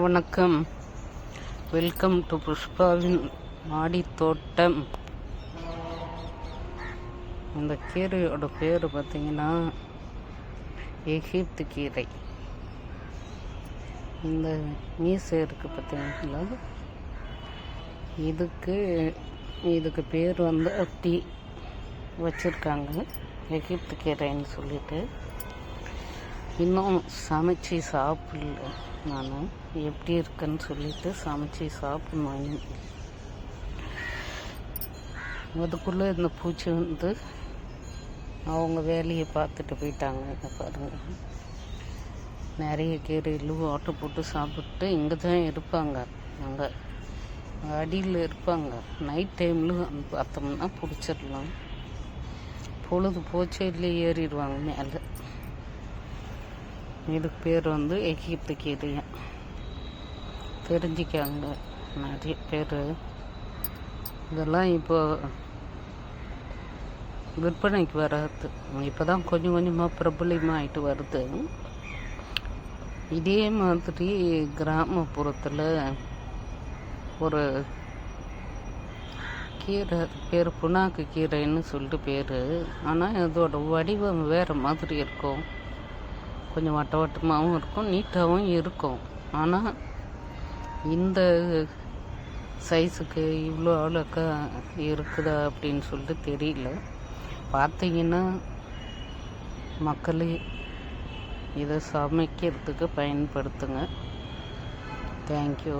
வணக்கம். Welcome to புஷ்பாவின் மாடித் தோட்டம் அந்த கீரையோட பேர் பார்த்தீங்கன்னா எகிப்து கீரை. இந்த மீசை இருக்குது பார்த்தீங்களா இதுக்கு இதுக்கு பேர் வந்து அப்படி வச்சுருக்காங்க. எகிப்து கீரைன்னு சொல்லிட்டு. இன்னும் சமைச்சு சாப்பிடல நான். எப்படி இருக்குன்னு சொல்லிட்டு சமைச்சு சாப்பிடணும். அதுக்குள்ளே இந்த பூச்சி வந்து அவங்க வேலையை பார்த்துட்டு போயிட்டாங்க. இங்க பாருங்க. நிறைய கீரையில் ஓட்டை போட்டு சாப்பிட்டு இங்கே தான் இருப்பாங்க. அங்கே அடியில் இருப்பாங்க. நைட் டைமில் பார்த்தோம்னா பிடிச்சிடலாம். பொழுது போச்சே இல்லை ஏறிடுவாங்க மேலே. இதுக்கு பேர் வந்து எகிப்து கீரையா தெரிஞ்சுக்காங்க. நிறைய பேர். இதெல்லாம் இப்போ விற்பனைக்கு வராது. இப்போ தான் கொஞ்சம் கொஞ்சமாக பிரபலமாக ஆகிட்டு வருது. இதே மாதிரி கிராமப்புறத்தில் ஒரு கீரை பேர் புனாக்கு கீரைன்னு சொல்லிட்டு பேர். ஆனால் இதோட வடிவம் வேறு மாதிரி இருக்கும். கொஞ்சம் வட்ட வட்டமாகவும் இருக்கும் நீட்டாகவும் இருக்கும். ஆனால் இந்த சைஸுக்கு இவ்வளோ அவ்வளோக்கா இருக்குதா அப்படின்னு சொல்லிட்டு தெரியல. பார்த்தீங்கன்னா மக்களே இதை சமைக்கிறதுக்கு பயன்படுத்துங்க. தேங்க்யூ